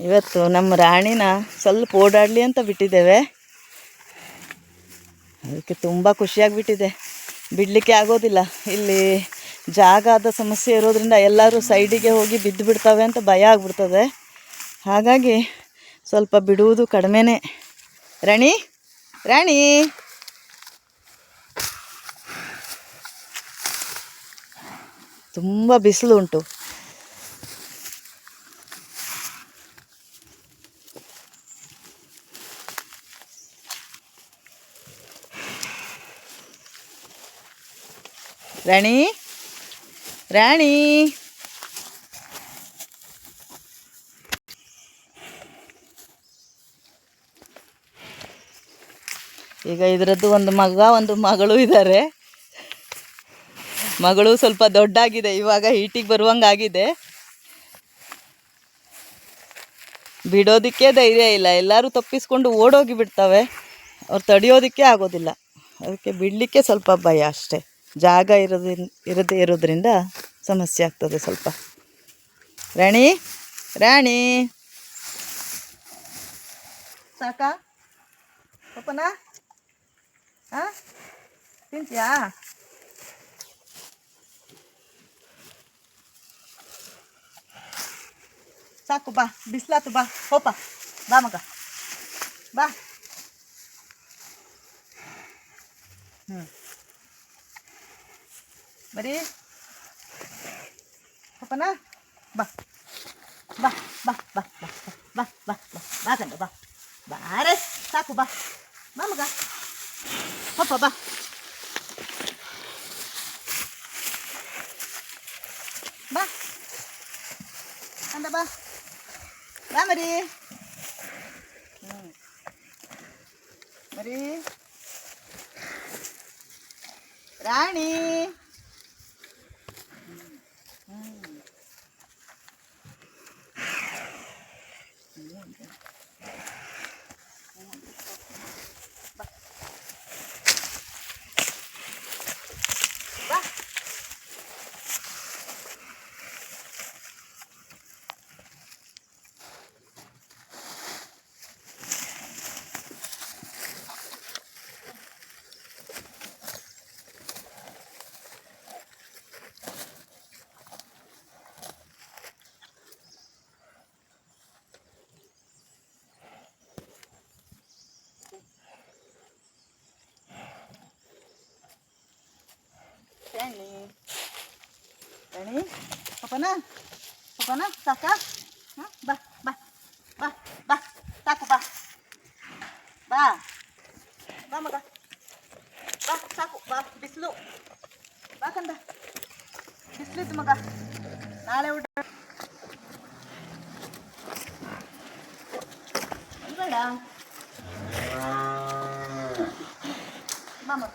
ಇವತ್ತು ನಮ್ಮ ರಾಣಿನ ಸ್ವಲ್ಪ ಓಡಾಡಲಿ ಅಂತ ಬಿಟ್ಟಿದ್ದೇವೆ. ಅದಕ್ಕೆ ತುಂಬ ಖುಷಿಯಾಗಿಬಿಟ್ಟಿದೆ. ಬಿಡಲಿಕ್ಕೆ ಆಗೋದಿಲ್ಲ. ಇಲ್ಲಿ ಜಾಗದ ಸಮಸ್ಯೆ ಇರೋದ್ರಿಂದ ಎಲ್ಲರೂ ಸೈಡಿಗೆ ಹೋಗಿ ಬಿದ್ದು ಬಿಡ್ತವೆ ಅಂತ ಭಯ ಆಗ್ಬಿಡ್ತದೆ. ಹಾಗಾಗಿ ಸ್ವಲ್ಪ ಬಿಡುವುದು ಕಡಿಮೆನೇ. ರಾಣಿ ರಾಣಿ. ತುಂಬ ಬಿಸಿಲು ಉಂಟು. ರಾಣಿ? ರಾಣಿ? ಈಗ ಇದರದ್ದು ಒಂದು ಮಗ, ಒಂದು ಮಗಳು ಇದ್ದಾರೆ. ಮಗಳು ಸ್ವಲ್ಪ ದೊಡ್ಡಾಗಿದೆ, ಇವಾಗ ಹೀಟಿಗೆ ಬರುವಂಗಾಗಿದೆ. ಬಿಡೋದಕ್ಕೆ ಧೈರ್ಯ ಇಲ್ಲ, ಎಲ್ಲರೂ ತಪ್ಪಿಸ್ಕೊಂಡು ಓಡೋಗಿ ಬಿಡ್ತವೆ. ಅವ್ರು ತಡೆಯೋದಕ್ಕೆ ಆಗೋದಿಲ್ಲ. ಅದಕ್ಕೆ ಬಿಡಲಿಕ್ಕೆ ಸ್ವಲ್ಪ ಭಯ ಅಷ್ಟೇ. ಜಾಗ ಇರೋದ್ರಿಂದ ಇರದೇ ಇರೋದ್ರಿಂದ ಸಮಸ್ಯೆ ಆಗ್ತದೆ ಸ್ವಲ್ಪ. ರಾಣಿ ರಾಣಿ. ಸಾಕಾ? ಪಪ್ಪನ? ಹಾಂ? ತಿಂತೀಯಾ? ಸಾಕು, ಬಾ. ಬಿಸ್ಲಾತು, ಬಾ. ಹೋಪ. ಬಾ ಮಗ. ಬಾ. ಹ್ಞೂ ಬರೀ ಹೋಪನ ಬಾ. ಬಾ ಬಾ ಬಾ ಬಾ ಬಾ ಬಾ ಬಾ ಬಾ ಕಂಡ ಬಾ. ಬಾರೆ ಸಾಕು, ಬಾ. ಬಾ ಮಗ. ಹೋಪ ಬಾ. ಬಾ. ಅಂದ ಬಾ. ಬಾ ಮರಿ. ಮರಿ. ರಾಣಿ ಬಾ ರಾಣಿ ರಾಣಿ ಪಪ್ಪನ ಪಪ್ಪನ ಸಾಕ ಹಾಂ ಬಾ ಬಾ ಬಾ ಬಾ ಸಾಕು ಬಾ ಬಾ ಬಾ ಮಗ ಬಾ ಸಾಕು ಬಾ ಬಿಸಿಲು ಬಾ ಕಂದ ಬಿಸಿಲಿತ್ತು ಮಗ ನಾಳೆ ಊಟ ಬೇಡ ಬಾ ಮಗ